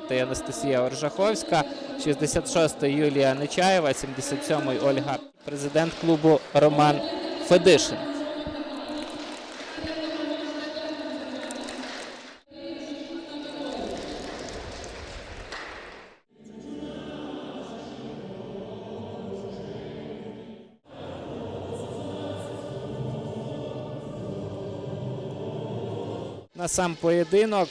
Та Анастасія Оржаховська, 66-й Юлія Нечаєва, 77-й Ольга, президент клубу Роман Федишин. На сам поєдинок,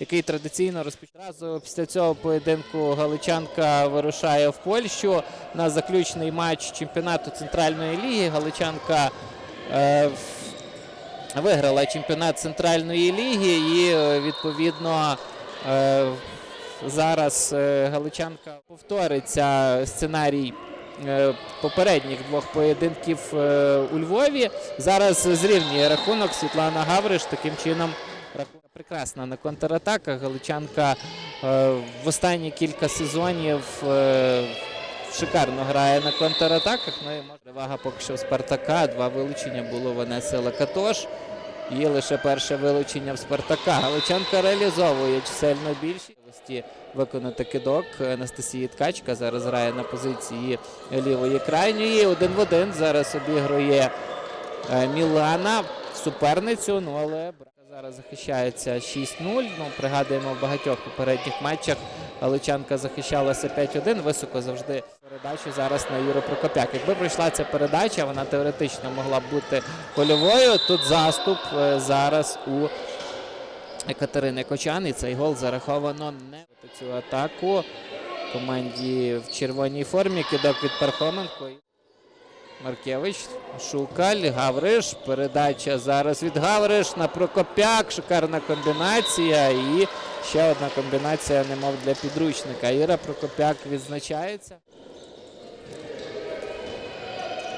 який традиційно розпочав. Після цього поєдинку Галичанка вирушає в Польщу на заключний матч чемпіонату Центральної ліги. Галичанка е, виграла чемпіонат Центральної ліги і е, відповідно е, зараз е, Галичанка повториться сценарій. е, Попередніх двох поєдинків у Львові зараз зрівнює рахунок Світлана Гавриш. Таким чином рахунок прекрасна на контратаках. Галичанка е, в останні кілька сезонів е, шикарно грає на контратаках. Ну і перевага поки що в Спартака. Два вилучення було в Онеси Лакатош. І лише перше вилучення в Спартака. Галичанка реалізовує чисельно більшість виконати кидок. Анастасії Ткачка зараз грає на позиції лівої крайньої. Один в один зараз обігрує е, Мілана суперницю. Ну але зараз захищається 6-0. Ну, пригадуємо в багатьох попередніх матчах. Галичанка захищалася 5-1. Високо завжди передачу зараз на Юру Прокопяк. Якби пройшла ця передача, вона теоретично могла бути польовою. Тут заступ е, зараз у Катерини Кочан. І цей гол зараховано не цю атаку. Команді в червоній формі. Кидок від Пархоменко. Маркевич, Шукаль, Гавриш. Передача зараз від Гавриш на Прокопяк. Шикарна комбінація. І ще одна комбінація, немов для підручника. Іра Прокопяк відзначається.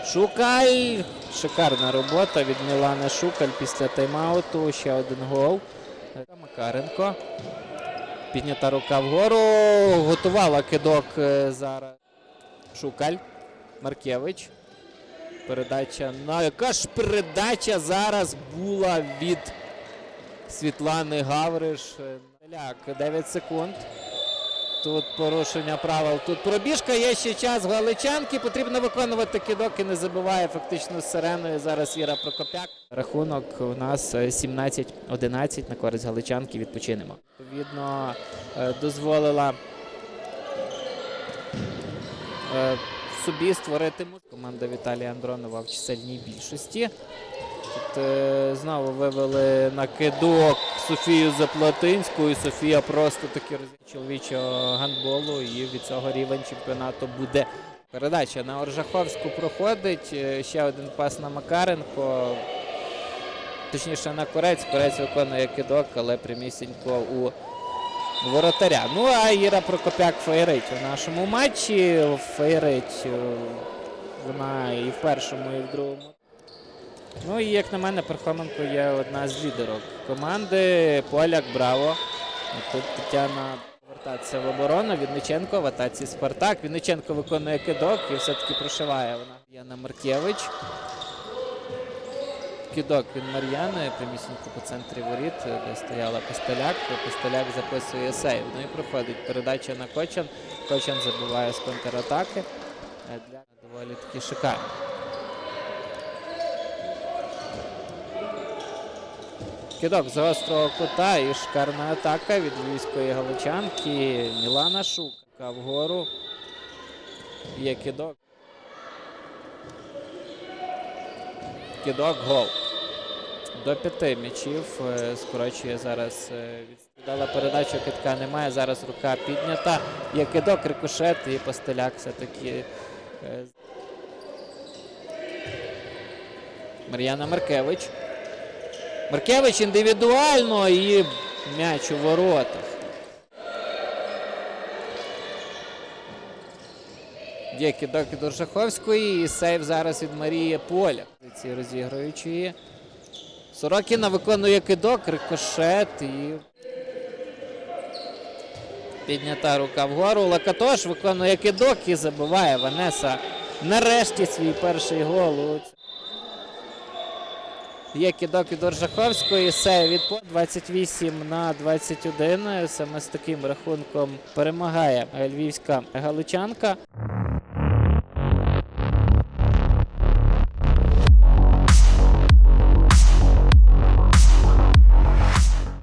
Шукаль. Шикарна робота від Мілана Шукаль після тайм-ауту. Ще один гол. Макаренко. Піднята рука вгору. Готувала кидок е, зараз. Шукаль. Маркевич. Передача на яка ж передача зараз була від Світлани Гавриш. Ляк 9 секунд. Тут порушення правил. Тут пробіжка. Є ще час Галичанки. Потрібно виконувати кидок і не забиває фактично з сиреною. Зараз Іра Прокопяк. Рахунок у нас е, 17-11 на користь Галичанки. Відпочинемо. Відповідно, е, дозволила е, собі створити команда Віталія Андронова в чисельній більшості. Тут е, знову вивели на кидок Софію Заплатинську, і Софія просто таки роз- чоловічого гандболу. І від цього рівень чемпіонату буде. Передача на Оржаховську проходить. Е, Ще один пас на Макаренко. Точніше на Корець. Корець виконує кидок, але прямісінько у воротаря. Ну а Іра Прокопяк феєрить у нашому матчі. Феєрить е, вона і в першому, і в другому. Ну і як на мене, Пархоменко є одна з лідерок команди. Поляк, браво. Тут Тетяна повертатися в оборону. Вінниченко в атаці Спартак. Вінниченко виконує кидок і все-таки прошиває вона. Яна Маркевич. Кидок від Мар'яни, прямісінько по центрі воріт, де стояла Постоляк. Постоляк записує сейв. Ну і проходить передача на Кочан. Кочан забиває з контратаки. Е, Для доволі таки шикарно. Кидок з гострого кута і шикарна атака від львівської галичанки. Мілана Шука вгору. Є кидок. Кидок гол. До п'яти м'ячів е, скорочує зараз. е, Віддала передачу, китка немає. Зараз рука піднята. Є кидок, рикошет і Постеляк все-таки. е, Мар'яна Маркевич. Маркевич індивідуально і м'яч у воротах. Є кидок від Оршаховської і сейв зараз від Марії Поля. Ці розігруючої. Сорокіна виконує кидок, рикошет і. Піднята рука вгору. Лакатош виконує кидок і забиває Ванеса. Нарешті свій перший гол. Є кидок від Оржаховської, сей від 28 на 21. Саме з таким рахунком перемагає львівська галичанка.